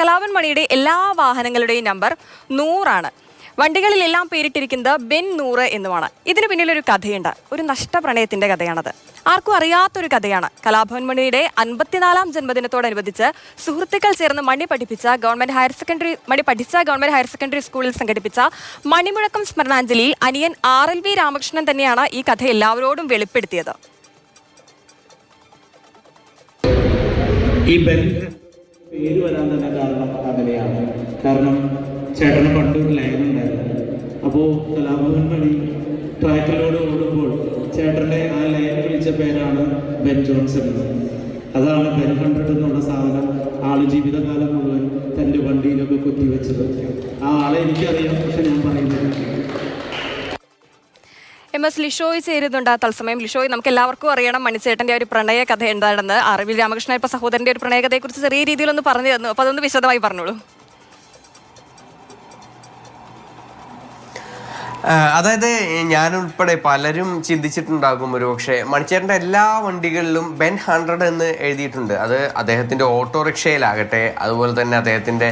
കലാപൻ മണിയുടെ എല്ലാ വാഹനങ്ങളുടെയും നമ്പർ നൂറാണ്. വണ്ടികളിലെല്ലാം പേരിട്ടിരിക്കുന്നത് ബെൻ നൂറ് എന്നുമാണ്. ഇതിന് പിന്നിലൊരു കഥയുണ്ട്. ഒരു നഷ്ടപ്രണയത്തിന്റെ കഥയാണത്. ആർക്കും അറിയാത്തൊരു കഥയാണ്. കലാഭവൻ മണിയുടെ അൻപത്തിനാലാം ജന്മദിനത്തോടനുബന്ധിച്ച് സുഹൃത്തുക്കൾ ചേർന്ന് മണി പഠിപ്പിച്ച ഗവൺമെന്റ് ഹയർ സെക്കൻഡറി മണി പഠിച്ച ഗവൺമെന്റ് ഹയർ സെക്കൻഡറി സ്കൂളിൽ സംഘടിപ്പിച്ച മണിമുഴക്കം സ്മരണാഞ്ജലിയിൽ അനിയൻ ആർ എൽ വി രാമകൃഷ്ണൻ തന്നെയാണ് ഈ കഥ എല്ലാവരോടും വെളിപ്പെടുത്തിയത്. ഈ പേര് വരാൻ തന്നെ കാരണം അങ്ങനെയാണ് കാരണം ചേട്ടന് പണ്ട് ഒരു ലൈൻ ഉണ്ടായിരുന്നു. അപ്പോൾ കലാഭവൻ മണി ട്രാക്കിലൂടെ ഓടുമ്പോൾ ചേട്ടന്റെ ആ ലൈൻ വിളിച്ച പേരാണ് ബെൻ ജോൺസൺ അതാണ് ബെൻ ഹൺഡ്രഡ് എന്നുള്ള സാധനം ആൾ ജീവിതകാലം മുഴുവൻ തന്റെ വണ്ടിയിലൊക്കെ കുത്തിവെച്ചത്. ആ ആളെ എനിക്കറിയാം പക്ഷെ ഞാൻ പറയുന്നത് എം എസ് ലിഷോയ് ചേരുന്നുണ്ട് തത്സമയം. ലിഷോയ് നമുക്ക് എല്ലാവർക്കും അറിയണം മണിച്ചേട്ടന്റെ ഒരു പ്രണയ കഥ എന്താണെന്ന്. അറിവിൽ രാമകൃഷ്ണൻ ഇപ്പൊ സഹോദരന്റെ ഒരു പ്രണയകഥയെ കുറിച്ച് ചെറിയ രീതിയിലൊന്ന് പറഞ്ഞു തന്നു. അപ്പൊ അതൊന്ന് വിശദമായി പറഞ്ഞോളൂ. അതായത് ഞാൻ ഉൾപ്പെടെ പലരും ചിന്തിച്ചിട്ടുണ്ടാകും ഒരു പക്ഷേ മണിച്ചേട്ടന്റെ എല്ലാ വണ്ടികളിലും ബെൻ ഹൺഡ്രഡ് എന്ന് എഴുതിയിട്ടുണ്ട്. അത് അദ്ദേഹത്തിന്റെ ഓട്ടോറിക്ഷയിലാകട്ടെ അതുപോലെ തന്നെ അദ്ദേഹത്തിന്റെ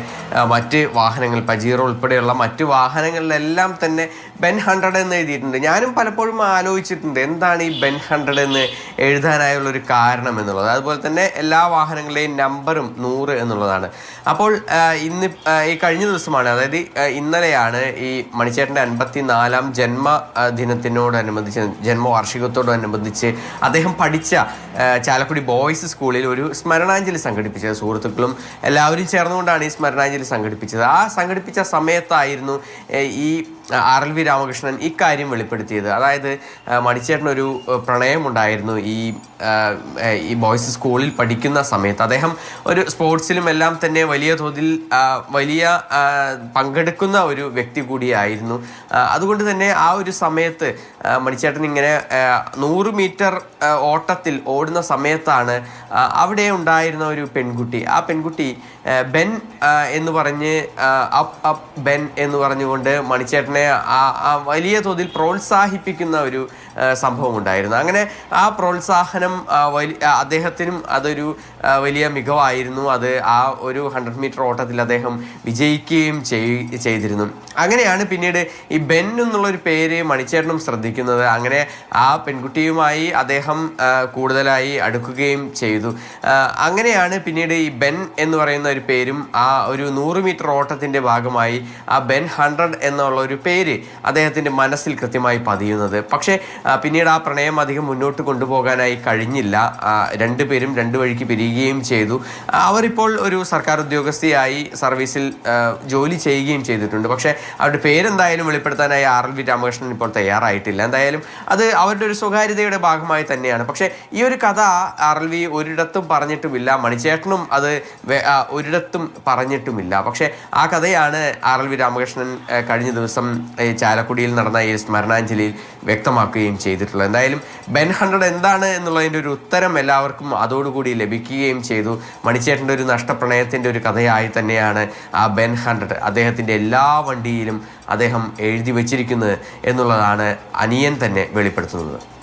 മറ്റ് വാഹനങ്ങൾ പജീറോ ഉൾപ്പെടെയുള്ള മറ്റ് വാഹനങ്ങളിലെല്ലാം തന്നെ ബെൻ ഹൺഡ്രഡ് എന്ന് എഴുതിയിട്ടുണ്ട്. ഞാനും പലപ്പോഴും ആലോചിച്ചിട്ടുണ്ട് എന്താണ് ഈ ബെൻ ഹൺഡ്രഡ് എന്ന് എഴുതാനായുള്ള ഒരു കാരണം എന്നുള്ളത്. അതുപോലെ തന്നെ എല്ലാ വാഹനങ്ങളുടെയും നമ്പറും നൂറ് എന്നുള്ളതാണ്. അപ്പോൾ ഇന്ന് ഈ കഴിഞ്ഞ ദിവസമാണ് അതായത് ഇന്നലെയാണ് ഈ മണിച്ചേട്ടന്റെ അൻപത്തി നാലാം ജന്മ ദിനത്തിനോടനുബന്ധിച്ച് ജന്മവാർഷികത്തോടനുബന്ധിച്ച് അദ്ദേഹം പഠിച്ച ചാലക്കുടി ബോയ്സ് സ്കൂളിൽ ഒരു സ്മരണാഞ്ജലി സംഘടിപ്പിച്ചത്. സുഹൃത്തുക്കളും എല്ലാവരും ചേർന്നുകൊണ്ടാണ് ഈ സ്മരണാഞ്ജലി സംഘടിപ്പിച്ചത്. ആ സംഘടിപ്പിച്ച സമയത്തായിരുന്നു ഈ ആർ എൽ വി രാമകൃഷ്ണൻ ഇക്കാര്യം വെളിപ്പെടുത്തിയത്. അതായത് മണിച്ചേട്ടനൊരു പ്രണയമുണ്ടായിരുന്നു ഈ ഈ ബോയ്സ് സ്കൂളിൽ പഠിക്കുന്ന സമയത്ത്. അദ്ദേഹം ഒരു സ്പോർട്സിലും എല്ലാം തന്നെ വലിയ തോതിൽ വലിയ പങ്കെടുക്കുന്ന ഒരു വ്യക്തി കൂടിയായിരുന്നു. അതുകൊണ്ട് തന്നെ ആ ഒരു സമയത്ത് മണിച്ചേട്ടൻ ഇങ്ങനെ നൂറ് മീറ്റർ ഓട്ടത്തിൽ ഓടുന്ന സമയത്താണ് അവിടെ ഉണ്ടായിരുന്ന ഒരു പെൺകുട്ടി. ആ പെൺകുട്ടി ബെൻ എന്ന് പറഞ്ഞ് അപ്പ് അപ്പ് ബെൻ എന്ന് പറഞ്ഞുകൊണ്ട് മണിച്ചേട്ടനെ ആ വലിയ തോതിൽ പ്രോത്സാഹിപ്പിക്കുന്ന ഒരു സംഭവം ഉണ്ടായിരുന്നു അങ്ങനെ ആ പ്രോത്സാഹനം അദ്ദേഹത്തിനും അതൊരു വലിയ മികവായിരുന്നു. അത് ആ ഒരു ഹൺഡ്രഡ് മീറ്റർ ഓട്ടത്തിൽ അദ്ദേഹം വിജയിക്കുകയും ചെയ്തിരുന്നു. അങ്ങനെയാണ് പിന്നീട് ഈ ബെൻ എന്നുള്ളൊരു പേര് മണിച്ചേട്ടനും ശ്രദ്ധിക്കുന്നത്. അങ്ങനെ ആ പെൺകുട്ടിയുമായി അദ്ദേഹം കൂടുതലായി അടുക്കുകയും ചെയ്തു. അങ്ങനെയാണ് പിന്നീട് ഈ ബെൻ എന്ന് പറയുന്ന ഒരു പേരും ആ ഒരു നൂറ് മീറ്റർ ഓട്ടത്തിന്റെ ഭാഗമായി ആ ബെൻ ഹൺഡ്രഡ് എന്നുള്ള ഒരു പേര് അദ്ദേഹത്തിന്റെ മനസ്സിൽ കൃത്യമായി പതിയുന്നത്. പക്ഷേ പിന്നീട് ആ പ്രണയം അധികം മുന്നോട്ട് കൊണ്ടുപോകാനായി കഴിഞ്ഞില്ല. രണ്ടുപേരും രണ്ടു വഴിക്ക് പിരിയുകയും ചെയ്തു. അവരിപ്പോൾ ഒരു സർക്കാർ ഉദ്യോഗസ്ഥയായി സർവീസിൽ ജോലി ചെയ്യുകയും ചെയ്തിട്ടുണ്ട്. പക്ഷേ അവരുടെ പേരെന്തായാലും വെളിപ്പെടുത്താനായി ആർ എൽ വി രാമകൃഷ്ണൻ ഇപ്പോൾ തയ്യാറായിട്ടില്ല. എന്തായാലും അത് അവരുടെ ഒരു സ്വകാര്യതയുടെ ഭാഗമായി തന്നെയാണ്. പക്ഷേ ഈ ഒരു കഥ ആർ എൽ വി ഒരിടത്തും പറഞ്ഞിട്ടുമില്ല. മണിച്ചേട്ടനും അത് ഒരിടത്തും പറഞ്ഞിട്ടുമില്ല. പക്ഷേ ആ കഥയാണ് ആർ എൽ വി രാമകൃഷ്ണൻ കഴിഞ്ഞ ദിവസം ചാലക്കുടിയിൽ നടന്ന ഈ സ്മരണാഞ്ജലിയിൽ വ്യക്തമാക്കുകയും ചെയ്തിട്ടുള്ളത്. എന്തായാലും ബെൻ ഹൺഡ്രഡ് എന്താണ് എന്നുള്ളതിന്റെ ഒരു ഉത്തരം എല്ലാവർക്കും അതോടുകൂടി ലഭിക്കുകയും ചെയ്തു. മണിച്ചേട്ടന്റെ ഒരു നഷ്ടപ്രണയത്തിന്റെ ഒരു കഥയായി തന്നെയാണ് ആ ബെൻ ഹൺഡ്രഡ് അദ്ദേഹത്തിന്റെ എല്ലാ വണ്ടിയിലും അദ്ദേഹം എഴുതി വച്ചിരിക്കുന്നത് എന്നുള്ളതാണ് അനിയൻ തന്നെ വെളിപ്പെടുത്തുന്നത്.